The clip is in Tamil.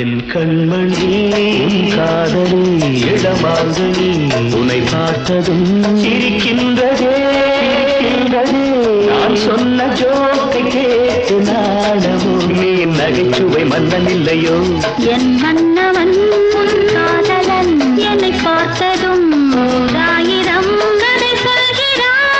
என் கண்மணி காதலி இளமாங்கனி உனை பார்த்ததும் இருக்கின்றதே நான் சொன்ன ஜோக்கை கேட்டு நாடவோ நீ நகைச்சுவை மன்னன் இல்லையோ? என் மன்னவன் காதலன் என்னை பார்த்ததும்.